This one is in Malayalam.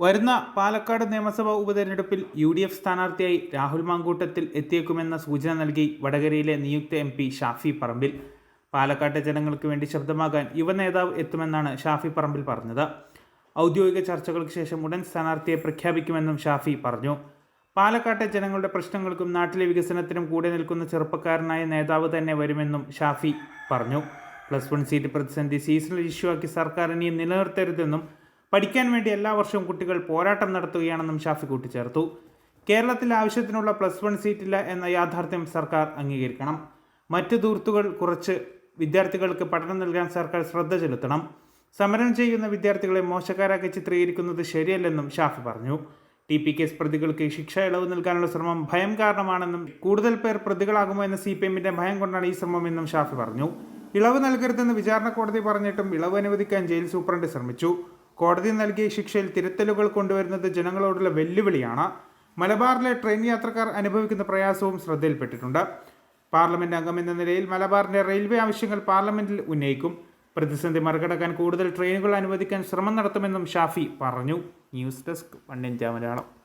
വരുന്ന പാലക്കാട് നിയമസഭാ ഉപതെരഞ്ഞെടുപ്പിൽ യു ഡി എഫ് സ്ഥാനാർത്ഥിയായി രാഹുൽ മാങ്കൂട്ടത്തിൽ എത്തിയേക്കുമെന്ന സൂചന നൽകി വടകരയിലെ നിയുക്ത എം പി ഷാഫി പറമ്പിൽ. പാലക്കാട്ടെ ജനങ്ങൾക്ക് വേണ്ടി ശബ്ദമാകാൻ യുവ നേതാവ് എത്തുമെന്നാണ് ഷാഫി പറമ്പിൽ പറഞ്ഞത്. ഔദ്യോഗിക ചർച്ചകൾക്ക് ശേഷം ഉടൻ സ്ഥാനാർത്ഥിയെ പ്രഖ്യാപിക്കുമെന്നും ഷാഫി പറഞ്ഞു. പാലക്കാട്ടെ ജനങ്ങളുടെ പ്രശ്നങ്ങൾക്കും നാട്ടിലെ വികസനത്തിനും കൂടെ നിൽക്കുന്ന ചെറുപ്പക്കാരനായ നേതാവ് തന്നെ വരുമെന്നും ഷാഫി പറഞ്ഞു. പ്ലസ് വൺ സീറ്റ് പ്രതിസന്ധി സീസണൽ ഇഷ്യൂ ആക്കി സർക്കാർ ഇനിയും നിലനിർത്തരുതെന്നും പഠിക്കാൻ വേണ്ടി എല്ലാ വർഷവും കുട്ടികൾ പോരാട്ടം നടത്തുകയാണെന്നും ഷാഫി കൂട്ടിച്ചേർത്തു. കേരളത്തിൽ ആവശ്യത്തിനുള്ള പ്ലസ് വൺ സീറ്റില്ല എന്ന യാഥാർത്ഥ്യം സർക്കാർ അംഗീകരിക്കണം. മറ്റു ദൂർത്തുകൾ കുറച്ച് വിദ്യാർത്ഥികൾക്ക് പഠനം നൽകാൻ സർക്കാർ ശ്രദ്ധ ചെലുത്തണം. സമരം ചെയ്യുന്ന വിദ്യാർത്ഥികളെ മോശക്കാരാക്കി ചിത്രീകരിക്കുന്നത് ശരിയല്ലെന്നും ഷാഫി പറഞ്ഞു. ടി പി കേസ് പ്രതികൾക്ക് ശിക്ഷ ഇളവ് നൽകാനുള്ള ശ്രമം ഭയം കാരണമാണെന്നും കൂടുതൽ പേർ പ്രതികളാകുമോ എന്ന സി പി എമ്മിന്റെ ഭയം കൊണ്ടാണ് ഈ ശ്രമമെന്നും ഷാഫി പറഞ്ഞു. ഇളവ് നൽകരുതെന്ന് വിചാരണ കോടതി പറഞ്ഞിട്ടും ഇളവ് അനുവദിക്കാൻ ജയിൽ സൂപ്രണ്ട് ശ്രമിച്ചു. കോടതി നൽകിയ ശിക്ഷയിൽ തിരുത്തലുകൾ കൊണ്ടുവരുന്നത് ജനങ്ങളോടുള്ള വെല്ലുവിളിയാണ്. മലബാറിലെ ട്രെയിൻ യാത്രക്കാർ അനുഭവിക്കുന്ന പ്രയാസവും ശ്രദ്ധയിൽപ്പെട്ടിട്ടുണ്ട്. പാർലമെന്റ് അംഗം എന്ന നിലയിൽ മലബാറിന്റെ റെയിൽവേ ആവശ്യങ്ങൾ പാർലമെന്റിൽ ഉന്നയിക്കും. പ്രതിസന്ധി മറികടക്കാൻ കൂടുതൽ ട്രെയിനുകൾ അനുവദിക്കാൻ ശ്രമം നടത്തുമെന്നും ഷാഫി പറഞ്ഞു. News desk one Malayalam